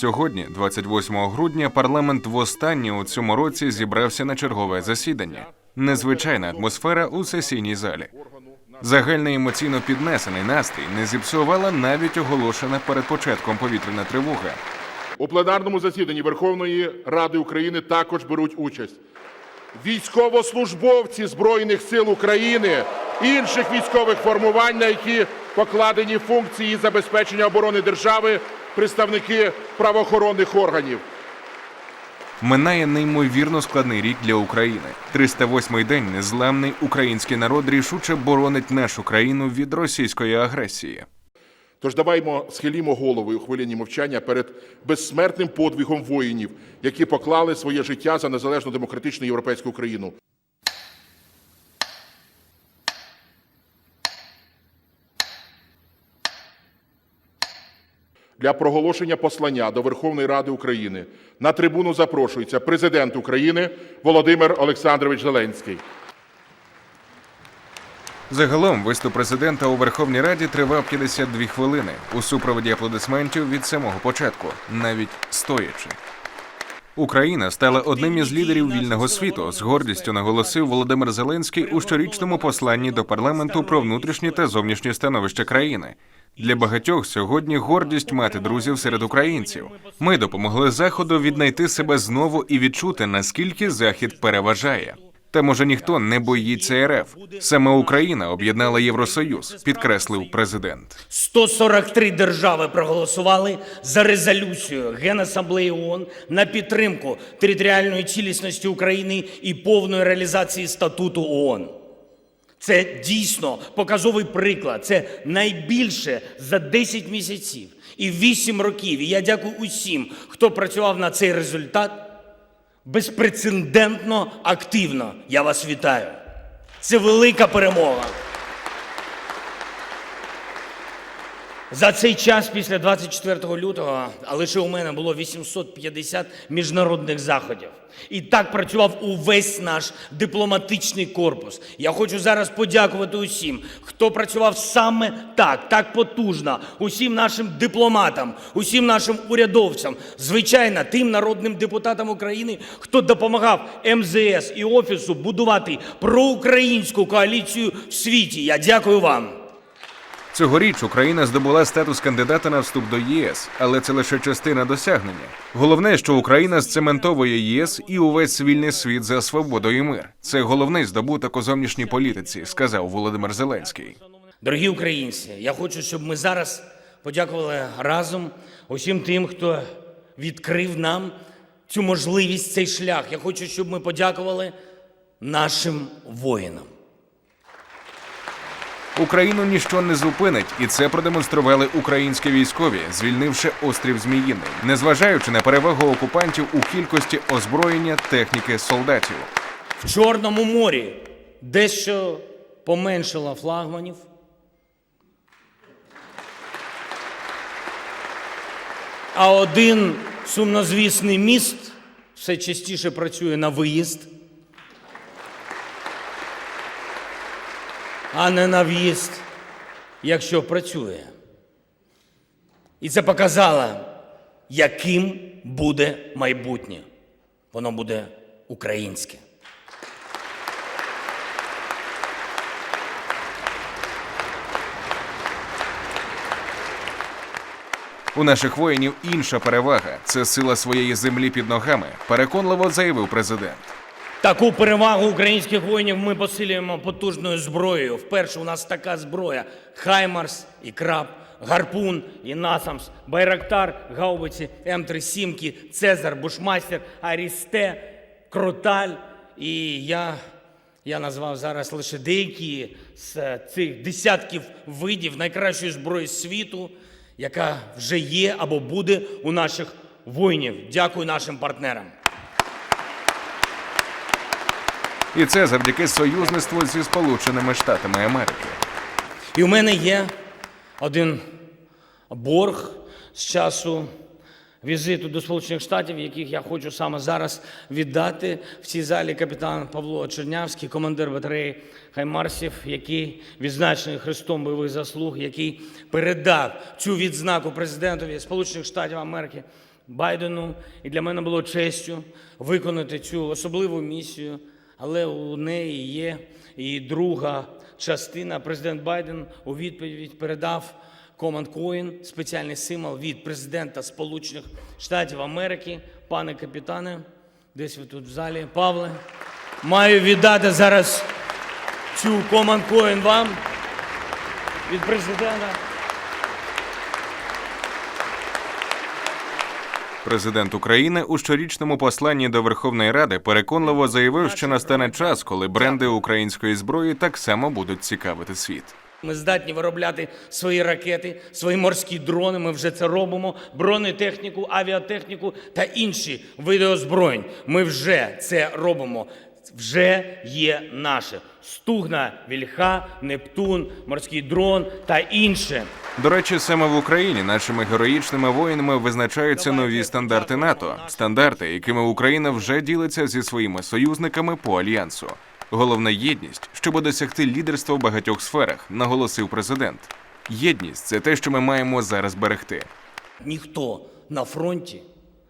Сьогодні, 28 грудня, парламент востаннє у цьому році зібрався на чергове засідання. Незвичайна атмосфера у сесійній залі. Загальний емоційно піднесений настрій не зіпсувала навіть оголошена перед початком повітряна тривога. У пленарному засіданні Верховної Ради України також беруть участь військовослужбовці Збройних сил України, інших військових формувань, на які покладені функції забезпечення оборони держави, представники правоохоронних органів. Минає неймовірно складний рік для України. 308-й день незламний український народ рішуче боронить нашу країну від російської агресії. Тож даваймо схилімо голови у хвилині мовчання перед безсмертним подвигом воїнів, які поклали своє життя за незалежну демократичну європейську Україну. Для проголошення послання до Верховної Ради України на трибуну запрошується президент України Володимир Олександрович Зеленський. Загалом виступ президента у Верховній Раді тривав 52 хвилини у супроводі аплодисментів від самого початку, навіть стоячи. Україна стала одним із лідерів вільного світу. З гордістю наголосив Володимир Зеленський у щорічному посланні до парламенту про внутрішнє та зовнішнє становище країни. Для багатьох сьогодні гордість мати друзів серед українців. Ми допомогли заходу віднайти себе знову і відчути, наскільки захід переважає. Та може ніхто не боїться РФ. Саме Україна об'єднала Євросоюз, підкреслив президент. 143 держави проголосували за резолюцію Генасамблеї ООН на підтримку територіальної цілісності України і повної реалізації статуту ООН. Це дійсно показовий приклад. Це найбільше за 10 місяців і 8 років. І я дякую усім, хто працював на цей результат безпрецедентно активно. Я вас вітаю. Це велика перемога. За цей час після 24 лютого, а лише у мене було 850 міжнародних заходів. І так працював увесь наш дипломатичний корпус. Я хочу зараз подякувати усім, хто працював саме так, так потужно, усім нашим дипломатам, усім нашим урядовцям, звичайно, тим народним депутатам України, хто допомагав МЗС і Офісу будувати проукраїнську коаліцію в світі. Я дякую вам. Цьогоріч Україна здобула статус кандидата на вступ до ЄС, але це лише частина досягнення. Головне, що Україна зцементовує ЄС і увесь вільний світ за свободу і мир. Це головний здобуток у зовнішній політиці, сказав Володимир Зеленський. Дорогі українці, я хочу, щоб ми зараз подякували разом усім тим, хто відкрив нам цю можливість, цей шлях. Я хочу, щоб ми подякували нашим воїнам. Україну ніщо не зупинить, і це продемонстрували українські військові, звільнивши острів Зміїний, незважаючи на перевагу окупантів у кількості озброєння, техніки, солдатів. В Чорному морі дещо поменшало флагманів. А один сумнозвісний міст все частіше працює на виїзд, а не на в'їзд, якщо працює. І це показало, яким буде майбутнє. Воно буде українське. У наших воїнів інша перевага це сила своєї землі під ногами, переконливо заявив президент. Таку перевагу українських воїнів ми посилюємо потужною зброєю. Вперше у нас така зброя: Хаймарс і Краб, Гарпун і Насамс, Байрактар, Гаубиці, М3 Сімки, Цезар, Бушмастер, Арісте, Кроталь. І я, я назвав зараз лише деякі з цих десятків видів найкращої зброї світу, яка вже є або буде у наших воїнів. Дякую нашим партнерам. І це завдяки союзництву зі Сполученими Штатами Америки. І у мене є один борг з часу візиту до Сполучених Штатів, яких я хочу саме зараз віддати в цій залі капітан Павло Чернявський, командир батареї Хаймарсів, який відзначений Христом бойових заслуг, який передав цю відзнаку президентові Сполучених Штатів Америки Байдену, і для мене було честю виконати цю особливу місію. Але у неї є і друга частина. Президент Байден у відповідь передав Command Coin, спеціальний символ від президента Сполучених Штатів Америки. Пане капітане, десь ви тут в залі, Павле, маю віддати зараз цю Command Coin вам від президента. Президент України у щорічному посланні до Верховної Ради переконливо заявив, що настане час, коли бренди української зброї так само будуть цікавити світ. Ми здатні виробляти свої ракети, свої морські дрони. Ми вже це робимо. Бронетехніку, авіатехніку та інші види озброєнь. Ми вже це робимо. Вже є наше стугна, вільха, Нептун, морський дрон та інше. До речі, саме в Україні нашими героїчними воїнами визначаються нові стандарти НАТО, стандарти, якими Україна вже ділиться зі своїми союзниками по альянсу. Головна єдність, щоб досягти лідерства в багатьох сферах, наголосив президент. Єдність це те, що ми маємо зараз берегти. Ніхто на фронті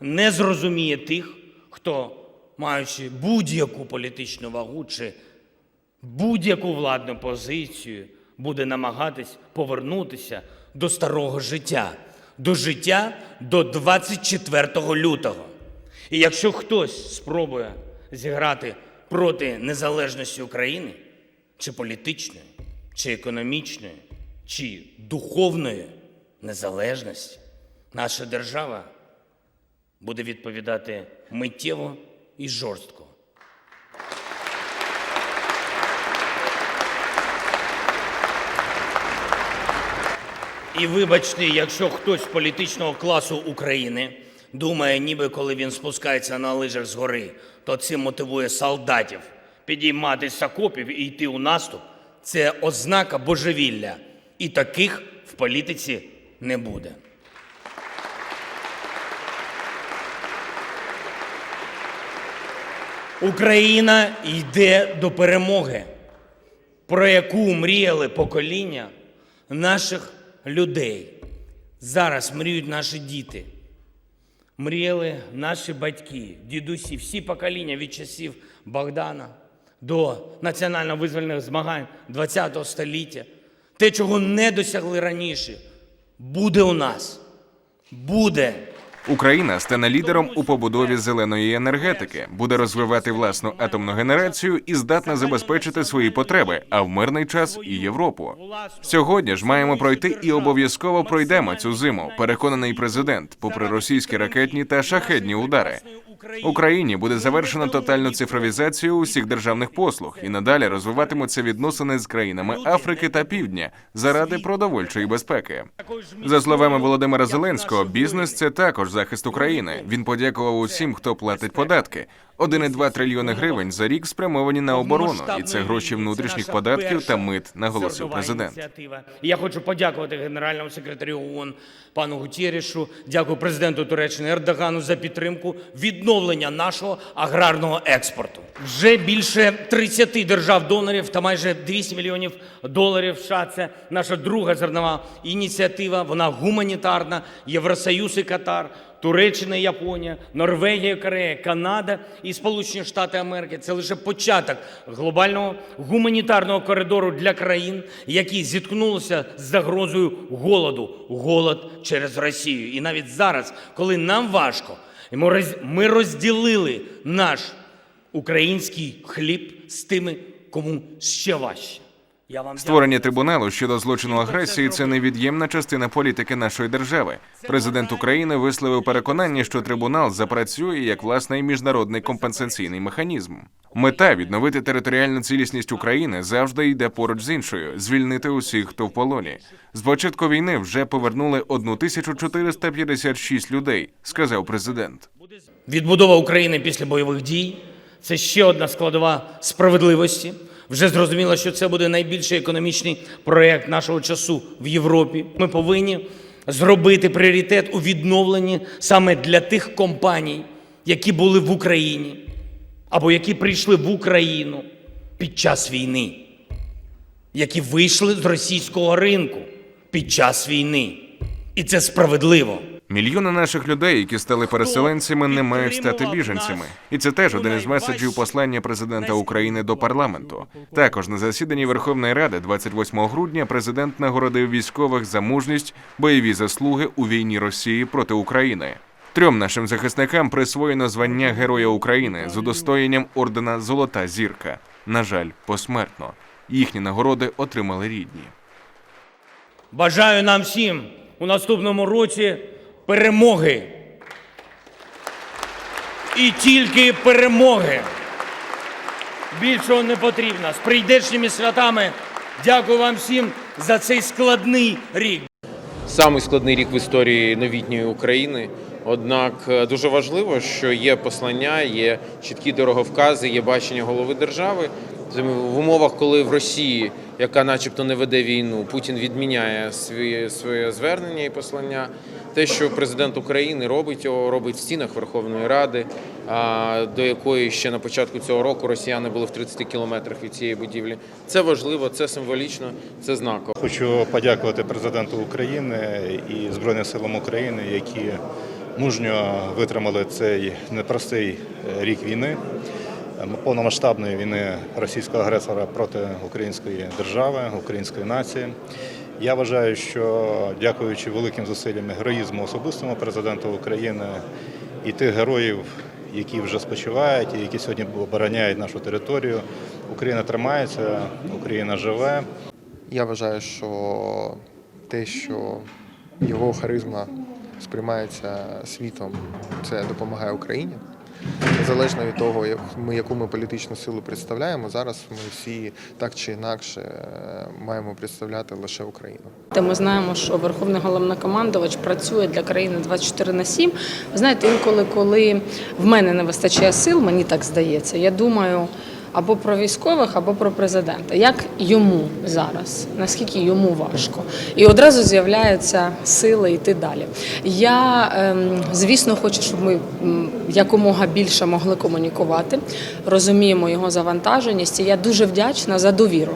не зрозуміє тих, хто, маючи будь-яку політичну вагу чи будь-яку владну позицію, буде намагатись повернутися до старого життя, до життя до 24 лютого. І якщо хтось спробує зіграти проти незалежності України, чи політичної, чи економічної, чи духовної незалежності, наша держава буде відповідати миттєво і жорстко. І вибачте, якщо хтось з політичного класу України думає, ніби коли він спускається на лижах з гори, то цим мотивує солдатів підійматися з і йти у наступ, це ознака божевілля. І таких в політиці не буде. Україна йде до перемоги, про яку мріяли покоління наших людей. Зараз мріють наші діти. Мріяли наші батьки, дідусі, всі покоління від часів Богдана до національно-визвольних змагань ХХ століття. Те, чого не досягли раніше, буде у нас. Буде. Україна стане лідером у побудові зеленої енергетики, буде розвивати власну атомну генерацію і здатна забезпечити свої потреби, а в мирний час і Європу. Сьогодні ж маємо пройти і обов'язково пройдемо цю зиму. Переконаний президент, попри російські ракетні та шахедні удари. Україні буде завершено тотальну цифровізацію усіх державних послуг і надалі розвиватимуться відносини з країнами Африки та Півдня заради продовольчої безпеки. За словами Володимира Зеленського, бізнес це також захист України. Він подякував усім, хто платить податки. 1,2 трильйони гривень за рік спрямовані на оборону, і це гроші внутрішніх податків та мит, наголосив президент. Я хочу подякувати генеральному секретарю ООН пану Гутєрішу. Дякую президенту Туреччини Ердогану за підтримку відновлення нашого аграрного експорту. Вже більше 30 держав-донорів та майже 200 мільйонів доларів. США – це наша друга зернова ініціатива. Вона гуманітарна. Євросоюз і Катар. Туреччина, і Японія, Норвегія, Корея, Канада і Сполучені Штати Америки це лише початок глобального гуманітарного коридору для країн, які зіткнулися з загрозою голоду, голод через Росію. І навіть зараз, коли нам важко, і ми розділили наш український хліб з тими, кому ще важче. Я вам Створення трибуналу щодо злочину агресії це невід'ємна частина політики нашої держави. Президент України висловив переконання, що трибунал запрацює як власний міжнародний компенсаційний механізм. Мета відновити територіальну цілісність України завжди йде поруч з іншою звільнити усіх, хто в полоні. З початку війни вже повернули 1456 людей, сказав президент. Відбудова України після бойових дій це ще одна складова справедливості. Вже зрозуміло, що це буде найбільший економічний проєкт нашого часу в Європі. Ми повинні зробити пріоритет у відновленні саме для тих компаній, які були в Україні або які прийшли в Україну під час війни, які вийшли з російського ринку під час війни. І це справедливо. Мільйони наших людей, які стали переселенцями, не мають стати біженцями. І це теж один із меседжів послання президента України до парламенту. Також на засіданні Верховної Ради 28 грудня президент нагородив військових за мужність, бойові заслуги у війні Росії проти України. Трьом нашим захисникам присвоєно звання Героя України з удостоєнням ордена Золота зірка. На жаль, посмертно. Їхні нагороди отримали рідні. Бажаю нам всім у наступному році перемоги. І тільки перемоги. Більшого не потрібно. З прийдешніми святами. Дякую вам всім за цей складний рік. Самий складний рік в історії новітньої України. Однак е, дуже важливо, що є послання, є чіткі дороговкази, є бачення голови держави. В умовах, коли в Росії, яка начебто не веде війну, Путін відміняє своє, своє звернення і послання. Те, що президент України робить його, робить в стінах Верховної Ради, до якої ще на початку цього року росіяни були в 30 кілометрах від цієї будівлі. Це важливо, це символічно, це знаково. Хочу подякувати президенту України і Збройним силам України, які мужньо витримали цей непростий е, рік війни, повномасштабної війни російського агресора проти української держави, української нації. Я вважаю, що дякуючи великим зусиллям героїзму особистому президенту України і тих героїв, які вже спочивають і які сьогодні обороняють нашу територію, Україна тримається, Україна живе. Я вважаю, що те, що його харизма сприймається світом, це допомагає Україні. Незалежно від того, як ми, яку ми політичну силу представляємо, зараз ми всі так чи інакше е, маємо представляти лише Україну. Та ми знаємо, що Верховний головнокомандувач працює для країни 24 на 7. Ви знаєте, інколи, коли в мене не вистачає сил, мені так здається, я думаю або про військових, або про президента. Як йому зараз, наскільки йому важко, і одразу з'являються сили йти далі. Я, ем, звісно, хочу, щоб ми якомога більше могли комунікувати, розуміємо його завантаженість. І я дуже вдячна за довіру.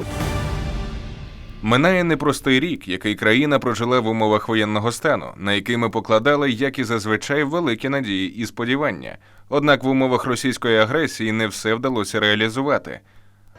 Минає непростий рік, який країна прожила в умовах воєнного стану, на який ми покладали, як і зазвичай, великі надії і сподівання. Однак в умовах російської агресії не все вдалося реалізувати.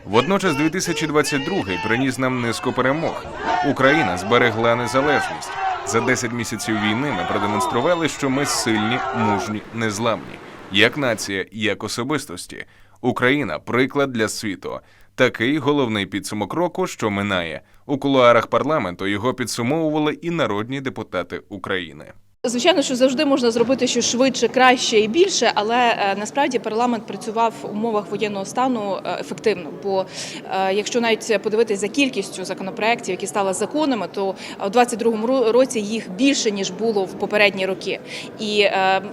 Водночас 2022 приніс нам низку перемог. Україна зберегла незалежність. За 10 місяців війни ми продемонстрували, що ми сильні, мужні, незламні, як нація, як особистості. Україна приклад для світу. Такий головний підсумок року, що минає. У кулуарах парламенту його підсумовували і народні депутати України. Звичайно, що завжди можна зробити щось швидше, краще і більше, але е, насправді парламент працював в умовах воєнного стану е, ефективно. Бо е, якщо навіть подивитись за кількістю законопроєктів, які стали законами, то в 22-му році їх більше ніж було в попередні роки. І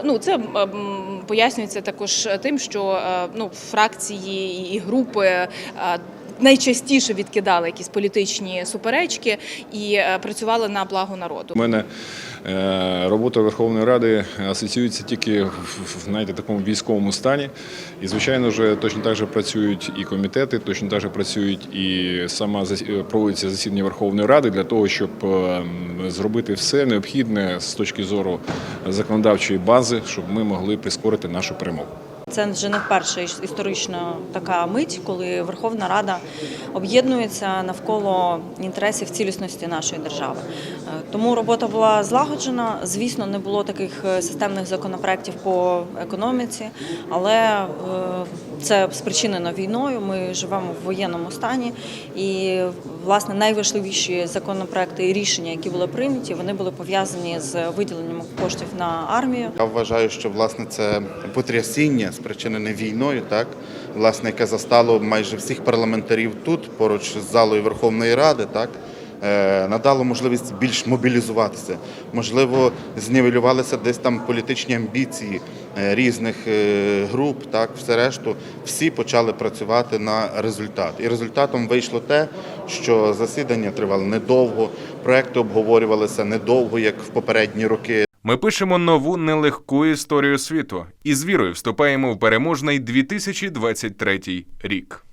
ну це пояснюється також тим, що ну фракції і групи. Найчастіше відкидали якісь політичні суперечки і працювали на благо народу. У мене робота Верховної Ради асоціюється тільки в, знаєте, такому військовому стані. І, звичайно ж, точно так же працюють і комітети, точно так же працюють і сама проводиться засідання Верховної Ради для того, щоб е, зробити все необхідне з точки зору законодавчої бази, щоб ми могли прискорити нашу перемогу. Це вже не вперше іс- історична така мить, коли Верховна Рада об'єднується навколо інтересів цілісності нашої держави. Е, Тому робота була злагоджена. Звісно, не було таких е, системних законопроєктів по економіці, але е, це спричинено війною. Ми живемо в воєнному стані, і власне найважливіші законопроекти і рішення, які були прийняті, вони були пов'язані з виділенням коштів на армію. Я вважаю, що власне це потрясіння, спричинене війною, так власне, яке застало майже всіх парламентарів тут, поруч з залою Верховної Ради, так. Е, Надало можливість більш мобілізуватися, можливо, знівелювалися десь там політичні амбіції е, різних е, груп, так все решту. Всі почали працювати на результат. І результатом вийшло те, що засідання тривало недовго, проекти обговорювалися недовго, як в попередні роки. Ми пишемо нову нелегку історію світу і з вірою вступаємо в переможний 2023 рік.